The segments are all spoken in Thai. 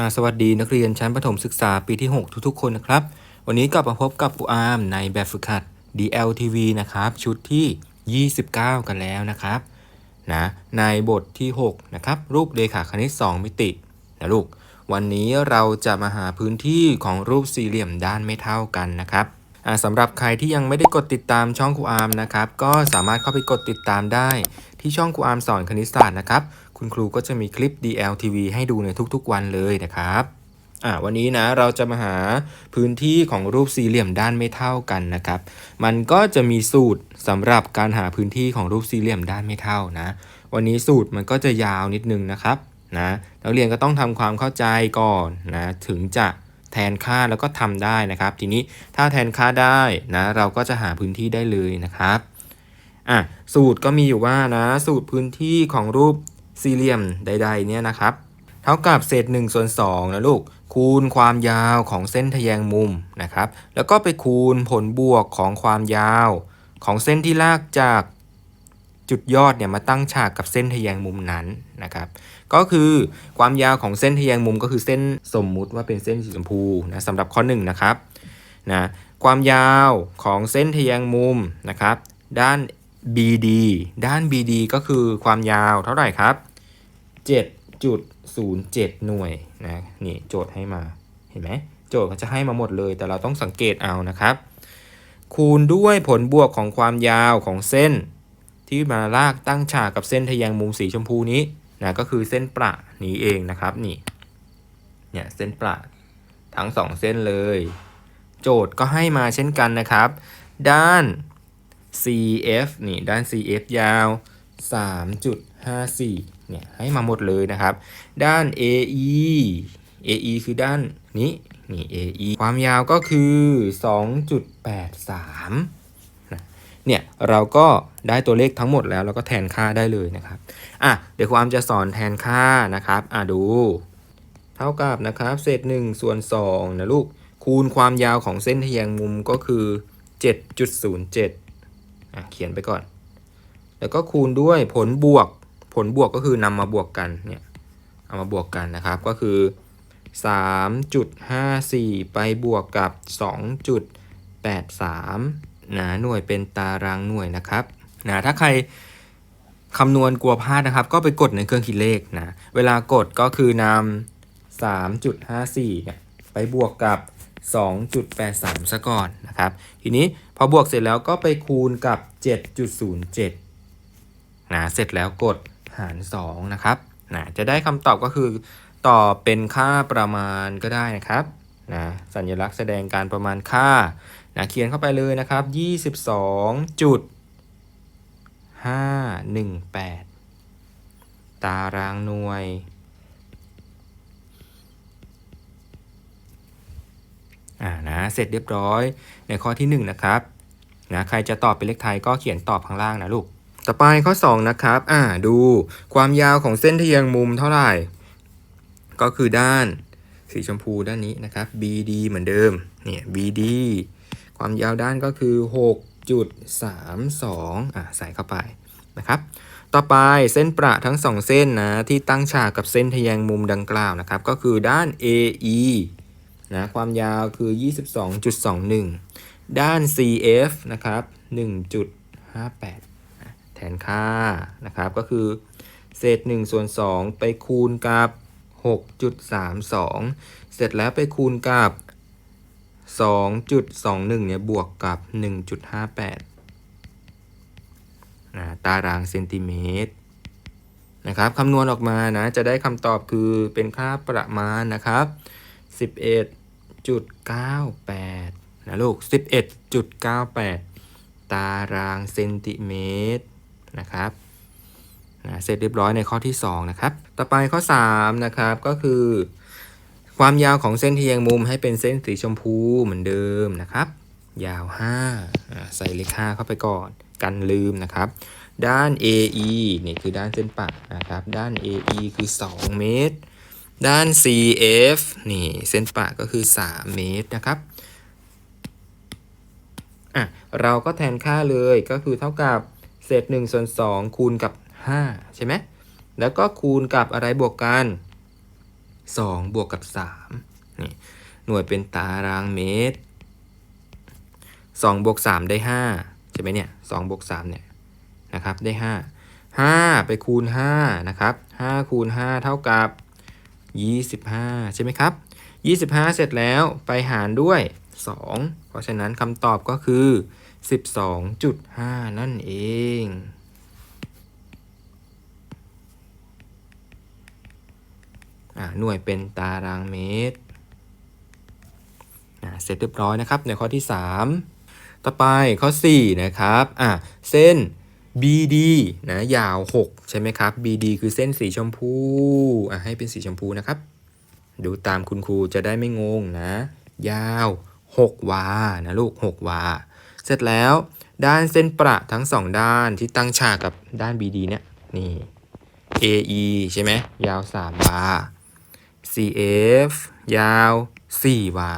อาสวัสดีนักเรียนชั้นประถมศึกษาปีที่ 6 ทุกๆ คนนะครับ วันนี้กลับมาพบกับครูอาร์มในแบบฝึกหัด DLTV นะครับ ชุดที่ 29 กันแล้วนะครับนะในบทที่ 6 นะครับ รูปเรขาคณิต 2 มิตินะลูก วันนี้เราจะมาหาพื้นที่ของรูปสี่เหลี่ยมด้านไม่เท่ากันนะครับสำหรับใครที่ยังไม่ได้กดติดตามช่องครูอาร์มนะครับ ก็สามารถเข้าไปกดติดตามได้ที่ช่องครูอาร์มสอนคณิตศาสตร์นะครับ คุณครูก็จะมีคลิป DLTV ให้ดูในทุกๆวันเลยนะครับอ่าวันนี้นะเราจะมาหาพื้นที่ของรูปสี่เหลี่ยมด้านไม่เท่ากันนะครับ มันก็จะมีสูตรสำหรับการหาพื้นที่ของรูปสี่เหลี่ยมด้านไม่เท่านะ วันนี้สูตรมันก็จะยาวนิดนึงนะครับนะนักเรียนก็ต้องทำความเข้าใจก่อนนะถึงจะแทนค่าแล้วก็ทำได้นะครับ ทีนี้ถ้าแทนค่าได้นะเราก็จะหาพื้นที่ได้เลยนะครับอะสูตรก็มีอยู่ว่านะสูตรพื้นที่ของรูป สี่เหลี่ยมใดๆเนี่ยนะครับ เท่ากับเศษ1ส่วน2นะลูก คูณความยาวของเส้นทแยงมุมนะครับ แล้วก็ไปคูณผลบวกของความยาว ของเส้นที่ลากจากจุดยอดเนี่ยมาตั้งฉากกับเส้นทแยงมุมนั้นนะครับ ก็คือความยาวของเส้นทแยงมุมก็คือเส้นสมมุติว่าเป็นเส้นสีชมพูนะสำหรับข้อ1นนะครับนะความยาวของเส้นทแยงมุมนะครับ ด้าน BD ด้าน BD ก็คือความยาวเท่าไหร่ครับ 7.07 หน่วยนะนี่โจทย์ให้มาเห็นไหมโจทย์เขาจะให้มาหมดเลย แต่เราต้องสังเกตเอานะครับ คูณด้วยผลบวกของความยาวของเส้น ที่มาลากตั้งฉากกับเส้นทะแยงมุมสีชมพูนี้นะก็คือเส้นประนี้เองนะครับนี่เนี่ยเส้นประทั้งสองเส้นเลย โจทย์ก็ให้มาเช่นกันนะครับ ด้าน CF นี่ด้าน CF ยาว 3.54 เนี่ยให้มาหมดเลยนะครับ ด้าน AE AE คือด้านนี้นี่ AE ความยาวก็คือ 2.83นะเนี่ยเราก็ได้ตัวเลขทั้งหมดแล้วเราก็แทนค่าได้เลยนะครับอะเดี๋ยวความจะสอนแทนค่านะครับอะดู เท่ากับนะครับ เศษ1ส่วน2นะลูกคูณความยาวของเส้นทแยงมุมก็คือ 7.07อะเขียนไปก่อน แล้วก็คูณด้วยผลบวก ผลบวกก็คือนำมาบวกกันเนี่ยเอามาบวกกันนะครับก็คือ 3.54 ไปบวกกับ 2.83นะหน่วยเป็นตารางหน่วยนะครับนะถ้าใครคำนวณกลัวพลาดนะครับ ก็ไปกดในเครื่องคิดเลขนะเวลากดก็คือนำ3.54เนี่ยไปบวกกับ 2.83 ซะก่อนนะครับ ทีนี้พอบวกเสร็จแล้วก็ไปคูณกับ 7.07นะเสร็จแล้วกด หาร2นะครับนะจะได้คำตอบก็คือตอบเป็นค่าประมาณก็ได้นะครับนะสัญลักษณ์แสดงการประมาณค่านะเขียนเข้าไปเลยนะครับ 22.518 ตารางหน่วย อ่านะ เสร็จเรียบร้อยในข้อที่ 1 นะครับ นะ ใครจะตอบเป็นเลขไทยก็เขียนตอบข้างล่างนะลูก ต่อไปข้อ 2 นะครับ อ่า ดูความยาวของเส้นทะแยงมุมเท่าไหร่ ก็คือด้านสีชมพูด้านนี้นะครับ BD เหมือนเดิม เนี่ย BD ความยาวด้านก็คือ 6.32 อ่าใส่เข้าไปนะครับ ต่อไปเส้นประทั้งสองเส้นนะ ที่ตั้งฉากกับเส้นทะแยงมุมดังกล่าวนะครับ ก็คือด้าน AE นะ ความยาวคือ 22.21 ด้าน CF นะครับ 1.58นะแทนค่านะครับ ก็คือ เศษ1ส่วน2ไปคูณกับ 6.32 เสร็จแล้วไปคูณกับ 2.21 เนี่ยบวกกับ 1.58นะตารางเซนติเมตรนะครับคำนวณออกมานะจะได้คำตอบคือเป็นค่าประมาณนะครับ 11.98นะลูก 11.98 ตารางเซนติเมตร นะครับนะเสร็จเรียบร้อยในข้อที่ 2 นะครับ ต่อไปข้อ 3 นะครับ ก็คือ ความยาวของเส้นทะแยงมุมให้เป็นเส้นสีชมพูเหมือนเดิมนะครับ ยาว5อ่าใส่เลข5เข้าไปก่อน กันลืมนะครับ ด้าน AE นี่คือด้านเส้นปะนะครับ ด้าน AE คือ 2 เมตร ด้าน CF นี่เส้นปะก็คือ 3 เมตรนะครับอะเราก็แทนค่าเลยก็คือเท่ากับ เศษ1ส่วน2คูณกับ 5 ใช่ไหมแล้วก็คูณกับอะไรบวกกัน 2 บวกกับ3นี่หน่วยเป็นตารางเมตร2บวก3ได้ 5 ใช่ไหมเนี่ย2บวก3เนี่ยนะครับได้ 5 5 ไปคูณ 5 นะครับ 5 คูณ 5 เท่ากับ 25 ใช่ไหมครับ 25 เสร็จแล้วไปหารด้วย 2 เพราะฉะนั้นคำตอบก็คือ 12.5 นั่นเองอ่าหน่วยเป็นตารางเมตร เสร็จเรียบร้อยนะครับ ในข้อที่ 3 ต่อไปข้อ 4 นะครับอ่าเส้น BD นะยาว 6 ใช่ไหมครับ BD คือเส้นสีชมพูอ่าให้เป็นสีชมพูนะครับ ดูตามคุณครูจะได้ไม่งงนะ ยาว 6 วา นะลูก 6 วา เสร็จแล้วด้านเส้นประทั้งสองด้านที่ตั้งฉากกับด้าน BD เนี่ยนี่ AE ใช่ไหมยาว 3 วา CF ยาว 4 วา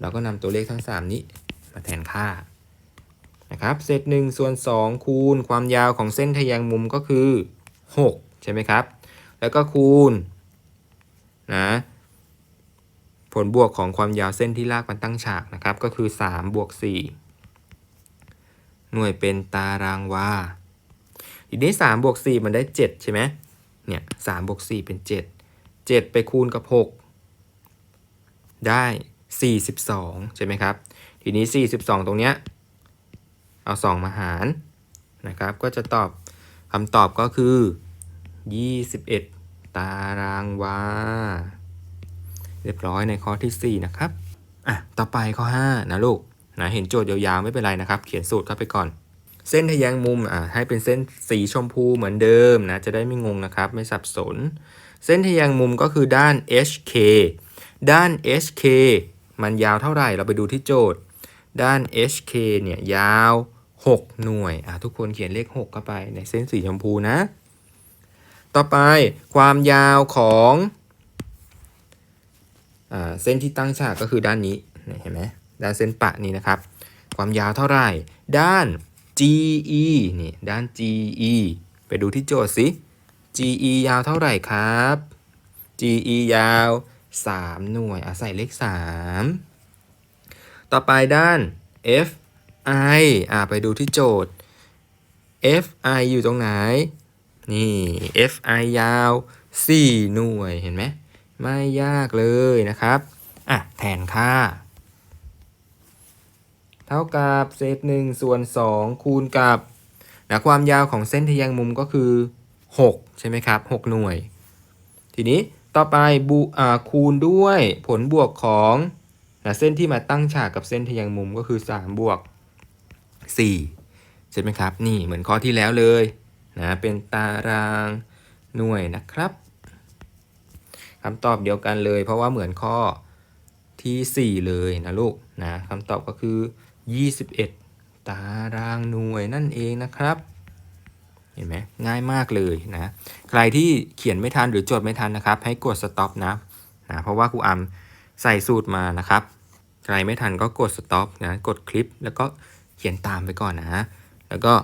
เราก็นำตัวเลขทั้ง 3 นี้มาแทนค่านะครับเศษ1ส่วน 2 คูณความยาวของเส้นทะแยงมุมก็คือ 6 ใช่ไหมครับ แล้วก็คูณนะผลบวกของความยาวเส้นที่ลากมันตั้งฉากนะครับ ก็คือ 3 บวก 4 หน่วยเป็นตารางวาทีนี้3บวก4มันได้ 7 ใช่ไหมเนี่ย3บวก4เป็น 7 7 ไปคูณกับ 6 ได้ 42 ใช่ไหมครับ ทีนี้ 42 ตรงเนี้ยเอา 2 มาหารนะครับ ก็จะตอบคำตอบก็คือ 21 ตารางวา เรียบร้อยในข้อที่ 4 นะครับ อะ ต่อไปข้อ 5 นะลูก นะเห็นโจทย์ยาวๆไม่เป็นไรนะครับ เขียนสูตรเข้าไปก่อน เส้นทะแยงมุมอะให้เป็นเส้นสีชมพูเหมือนเดิมนะจะได้ไม่งงนะครับไม่สับสน เส้นทะแยงมุมก็คือด้าน HK ด้าน HK มันยาวเท่าไหร่เราไปดูที่โจทย์ ด้าน HK เนี่ยยาว 6 หน่วยอะทุกคนเขียนเลข 6 เข้าไปในเส้นสีชมพูนะ ต่อไปความยาวของอ่าเส้นที่ตั้งฉากก็คือด้านนี้เห็นไหม ด้านเส้นปะนี้นะครับ ความยาวเท่าไหร่ ด้าน GE นี่ด้าน GE ไปดูที่โจทย์สิ GE ยาวเท่าไหร่ครับ GE ยาว 3 หน่วยอาศัยเลข 3 ต่อไปด้าน FI อ่าไปดูที่โจทย์ FI อยู่ตรงไหน นี่ FI ยาว 4 หน่วยเห็นไหม ไม่ยากเลยนะครับ อะ แทนค่า เท่ากับเศษ1ส่วน2คูณกับนะความยาวของเส้นทะแยงมุมก็คือ 6 ใช่ไหมครับ 6 หน่วย ทีนี้ต่อไปบูอ่าคูณด้วยผลบวกของนะเส้นที่มาตั้งฉากกับเส้นทะแยงมุมก็คือ 3 บวก 4 ใช่ไหมครับ นี่เหมือนข้อที่แล้วเลยนะเป็นตารางหน่วยนะครับคำตอบเดียวกันเลย เพราะว่าเหมือนข้อที่ 4 เลยนะลูกนะคำตอบก็คือ 21 ตารางหน่วยนั่นเองนะครับ เห็นไหมง่ายมากเลยนะ ใครที่เขียนไม่ทันหรือจดไม่ทันนะครับ ให้กด stop นะนะเพราะว่าครูอัมใส่สูตรมานะครับ ใครไม่ทันก็กด stop นะกดคลิปแล้วก็เขียนตามไปก่อนนะ แล้วก็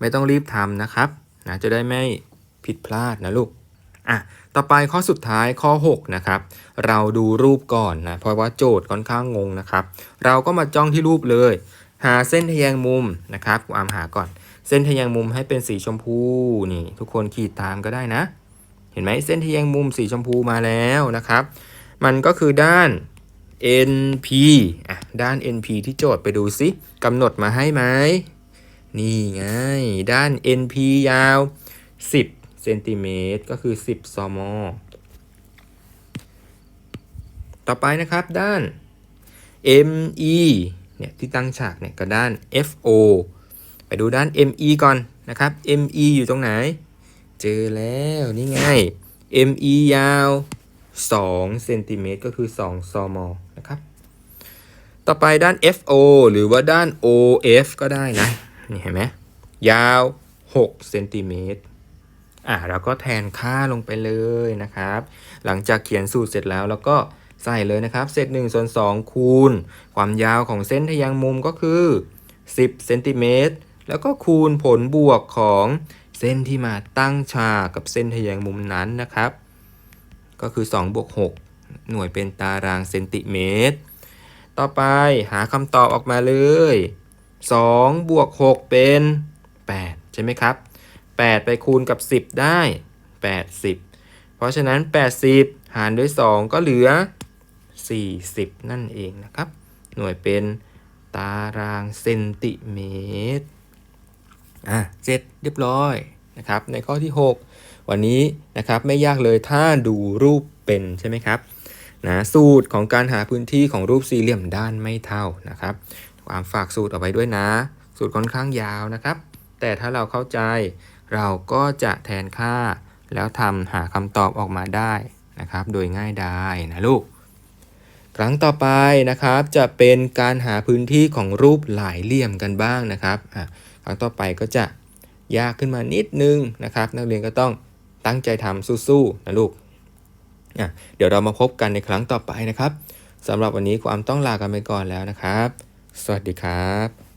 ไม่ต้องรีบทำนะครับนะจะได้ไม่ผิดพลาดนะลูก อะต่อไปข้อสุดท้ายข้อ 6 นะครับ เราดูรูปก่อนนะ เพราะว่าโจทย์ค่อนข้างงงนะครับ เราก็มาจ้องที่รูปเลย หาเส้นทะแยงมุมนะครับกูอามหาก่อน เส้นทะแยงมุมให้เป็นสีชมพูนี่ ทุกคนขีดตามก็ได้นะ เห็นไหมเส้นทะแยงมุมสีชมพูมาแล้วนะครับ มันก็คือด้าน NP อะด้าน NP ที่โจทย์ไปดูซิกำหนดมาให้ไหมนี่ไง ด้าน NP ยาว 10 เซนติเมตรก็คือ 10 ซม ต่อไปนะครับด้าน ME เนี่ยที่ตั้งฉากเนี่ยกับด้าน FO ไปดูด้าน ME ก่อนนะครับ ME อยู่ตรงไหน เจอแล้วนี่ไง ME ยาว2เซนติเมตรก็คือ 2 ซม นะครับ ต่อไปด้าน FO หรือว่าด้าน OF ก็ได้นะ นี่เห็นไหมยาว6เซนติเมตร อะเราก็แทนค่าลงไปเลยนะครับ หลังจากเขียนสูตรเสร็จแล้วเราก็ใส่เลยนะครับ เศษ1ส่วน2คูณ ความยาวของเส้นทะแยงมุมก็คือ 10เซนติเมตรแล้วก็คูณผลบวกของเส้นที่มาตั้งฉากกับเส้นทะแยงมุมนั้นนะครับ ก็คือ2บวก6หน่วยเป็นตารางเซนติเมตร ต่อไปหาคำตอบออกมาเลย2บวก6เป็น 8 ใช่ไหมครับ 8 ไปคูณกับ 10 ได้ 80 เพราะฉะนั้น 80 หารด้วย 2 ก็เหลือ 40 นั่นเองนะครับ หน่วยเป็นตารางเซนติเมตร อะเสร็จเรียบร้อยนะครับ ในข้อที่ 6 วันนี้นะครับไม่ยากเลยถ้าดูรูปเป็นใช่ไหมครับนะสูตรของการหาพื้นที่ของรูปสี่เหลี่ยมด้านไม่เท่านะครับความฝากสูตรเอาไว้ด้วยนะ สูตรค่อนข้างยาวนะครับ แต่ถ้าเราเข้าใจ เราก็จะแทนค่า แล้วทำหาคำตอบออกมาได้นะครับ โดยง่ายดายนะลูก ครั้งต่อไปนะครับจะเป็นการหาพื้นที่ของรูปหลายเหลี่ยมกันบ้างนะครับครั้งต่อไปก็จะยากขึ้นมานิดนึงนะครับ นักเรียนก็ต้องตั้งใจทำสู้ๆนะลูกเดี๋ยวเรามาพบกันในครั้งต่อไปนะครับสำหรับวันนี้ความต้องลากันไปก่อนแล้วนะครับ สวัสดีครับ